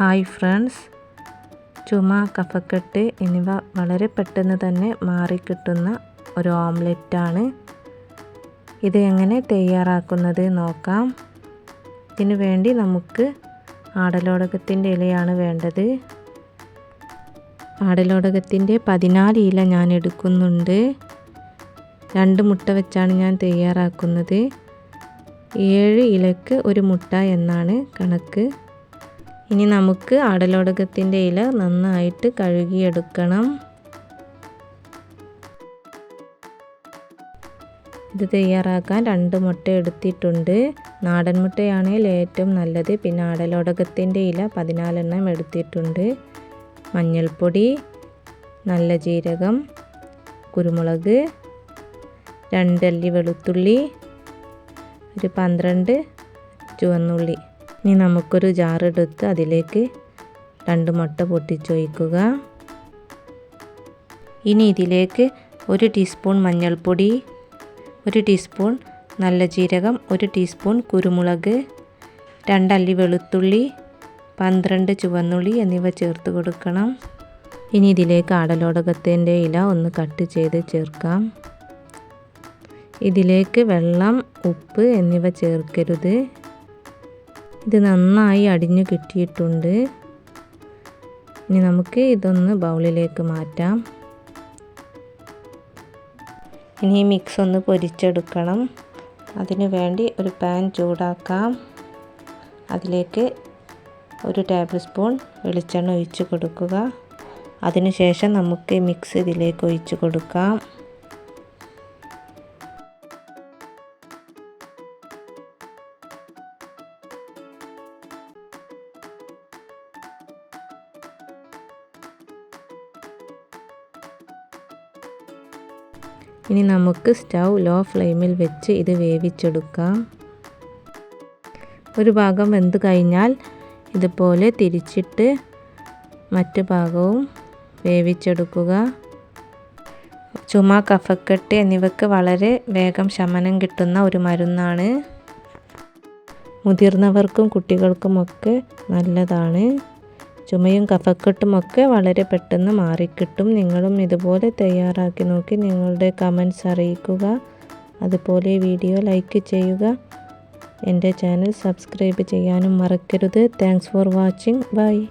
Hi friends. ചുമ കഫക്കെട്ട് എന്നിവ വളരെ പെട്ടെന്ന് തന്നെ മാറിക്കിട്ടുന്ന ഒരു ഓംലെറ്റാണ്. ഇത് എങ്ങനെ തയ്യാറാക്കുന്നത് നോക്കാം. ഇതിനു വേണ്ടി നമുക്ക് ആടലോടകത്തിന്റെ ഇലയാണ് വേണ്ടത്. ആടലോടകത്തിന്റെ പതിനാല് ഇല ഞാൻ എടുക്കുന്നുണ്ട്. രണ്ട് മുട്ട വെച്ചാണ് ഞാൻ തയ്യാറാക്കുന്നത്. ഏഴ് ഇലക്ക് ഒരു മുട്ട എന്നാണ് കണക്ക്. ഇനി നമുക്ക് അടലോടകത്തിന്റെ ഇല നന്നായിട്ട് കഴുകിയെടുക്കണം. ഇത് തയ്യാറാക്കാൻ രണ്ട് മുട്ട എടുത്തിട്ടുണ്ട്. നാടൻ മുട്ടയാണെങ്കിൽ ഏറ്റവും നല്ലത്. പിന്നെ ആടലോടകത്തിന്റെ ഇല പതിനാലെണ്ണം എടുത്തിട്ടുണ്ട്. മഞ്ഞൾപ്പൊടി നല്ല ജീരകം കുരുമുളക് രണ്ടല്ലി വെളുത്തുള്ളി ഒരു പന്ത്രണ്ട് ചുവന്നുള്ളി. ഇനി നമുക്കൊരു ജാറെടുത്ത് അതിലേക്ക് രണ്ട് മുട്ട പൊട്ടിച്ചൊഴിക്കുക ഇനി ഇതിലേക്ക് ഒരു ടീസ്പൂൺ മഞ്ഞൾപ്പൊടി ഒരു ടീസ്പൂൺ നല്ല ജീരകം ഒരു ടീസ്പൂൺ കുരുമുളക് രണ്ടല്ലി വെളുത്തുള്ളി പന്ത്രണ്ട് ചുവന്നുള്ളി എന്നിവ ചേർത്ത് കൊടുക്കണം. ഇനി ഇതിലേക്ക് ആടലോടകത്തിന്റെ ഇല ഒന്ന് കട്ട് ചെയ്ത് ചേർക്കാം. ഇതിലേക്ക് വെള്ളം ഉപ്പ് എന്നിവ ചേർക്കരുത്. ഇത് നന്നായി അടിഞ്ഞു കിട്ടിയിട്ടുണ്ട്. ഇനി നമുക്ക് ഇതൊന്ന് ബൗളിലേക്ക് മാറ്റാം. ഇനി മിക്സ് ഒന്ന് പൊരിച്ചെടുക്കണം. അതിനു വേണ്ടി ഒരു പാൻ ചൂടാക്കാം. അതിലേക്ക് ഒരു ടേബിൾ സ്പൂൺ വെളിച്ചെണ്ണ ഒഴിച്ച് കൊടുക്കുക. അതിനുശേഷം നമുക്ക് മിക്സ് ഇതിലേക്ക് ഒഴിച്ച് കൊടുക്കാം. ഇനി നമുക്ക് സ്റ്റൗ ലോ ഫ്ലെയിമിൽ വെച്ച് ഇത് വേവിച്ചെടുക്കാം. ഒരു ഭാഗം വെന്ത് കഴിഞ്ഞാൽ ഇതുപോലെ തിരിച്ചിട്ട് മറ്റു ഭാഗവും വേവിച്ചെടുക്കുക. ചുമ കഫക്കെട്ട് എന്നിവയ്ക്ക് വളരെ വേഗം ശമനം കിട്ടുന്ന ഒരു മരുന്നാണ്. മുതിർന്നവർക്കും കുട്ടികൾക്കുമൊക്കെ നല്ലതാണ്. ചുമയും കഫക്കെട്ടുമൊക്കെ വളരെ പെട്ടെന്ന് മാറിക്കിട്ടും. നിങ്ങളും ഇതുപോലെ തയ്യാറാക്കി നോക്കി നിങ്ങളുടെ കമൻസ് അറിയിക്കുക. അതുപോലെ വീഡിയോ ലൈക്ക് ചെയ്യുക. എന്റെ ചാനൽ സബ്സ്ക്രൈബ് ചെയ്യാനും മറക്കരുത്. Thanks for watching bye